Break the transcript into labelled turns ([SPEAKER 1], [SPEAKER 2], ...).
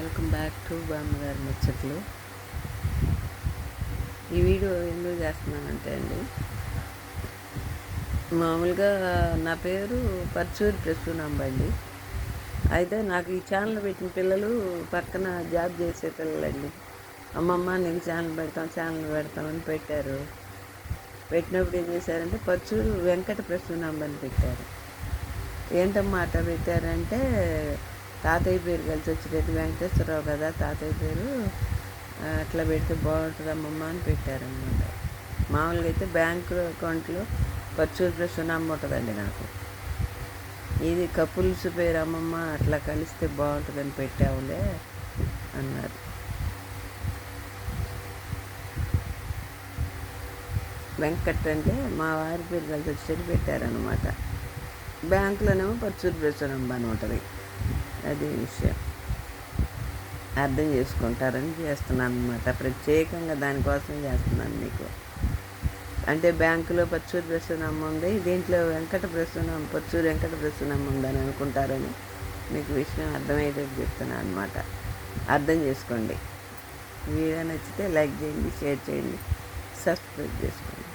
[SPEAKER 1] Welcome back to బామ్మగారి ముచ్చట్లు. ఈ video ఎందుకు చేస్తున్నానంటే అండి మామూలుగా నా పేరు పర్చూరి ప్రసూనాంబ అండి. అయితే నాకు ఈ ఛానల్ పెట్టిన పిల్లలు పక్కన జాబ్ చేసే పిల్లలండి. అమ్మమ్మ నీకు ఛానల్ పెడతాం ఛానల్ పెడతామని పెట్టారు. పెట్టినప్పుడు ఏం చేశారంటే పర్చూరు వెంకట ప్రసూనాంబ అని పెట్టారు. ఏంటమ్మా పెట్టారంటే తాతయ్య పేరు కలిసి వచ్చేటట్టు వెంకటేశ్వరరావు కదా తాతయ్య పేరు. అట్లా పెడితే బాగుంటుందమ్మమ్మ అని పెట్టారనమాట. మామూలుగా అయితే బ్యాంకు అకౌంట్లో పర్చూరు ప్రసూనాంబ ఉంటుందండి నాకు. ఇది కపుల్స్ పేరు అమ్మమ్మ అట్లా కలిస్తే బాగుంటుందని పెట్టావులే అన్నారు. వెంకట్ అంటే మా వారి పేరు కలిసి వచ్చేటట్టు పెట్టారనమాట. బ్యాంకులోనేమో పర్చూరు ప్రసూనంబ అని ఉంటుంది. అది విషయం. అర్థం చేసుకుంటారని చేస్తున్నాను అనమాట ప్రత్యేకంగా దానికోసం చేస్తున్నాను మీకు. అంటే బ్యాంకులో పచ్చూరు ప్రసూనమ్మ ఉంది? దీంట్లో వెంకట ప్రసూనం పచ్చూరు వెంకట ప్రసూనమ్మ ఉందని అనుకుంటారని మీకు విషయం అర్థమయ్యేటట్టు చెప్తున్నాను అనమాట అర్థం చేసుకోండి. వీడియో నచ్చితే లైక్ చేయండి షేర్ చేయండి సబ్స్క్రైబ్ చేసుకోండి.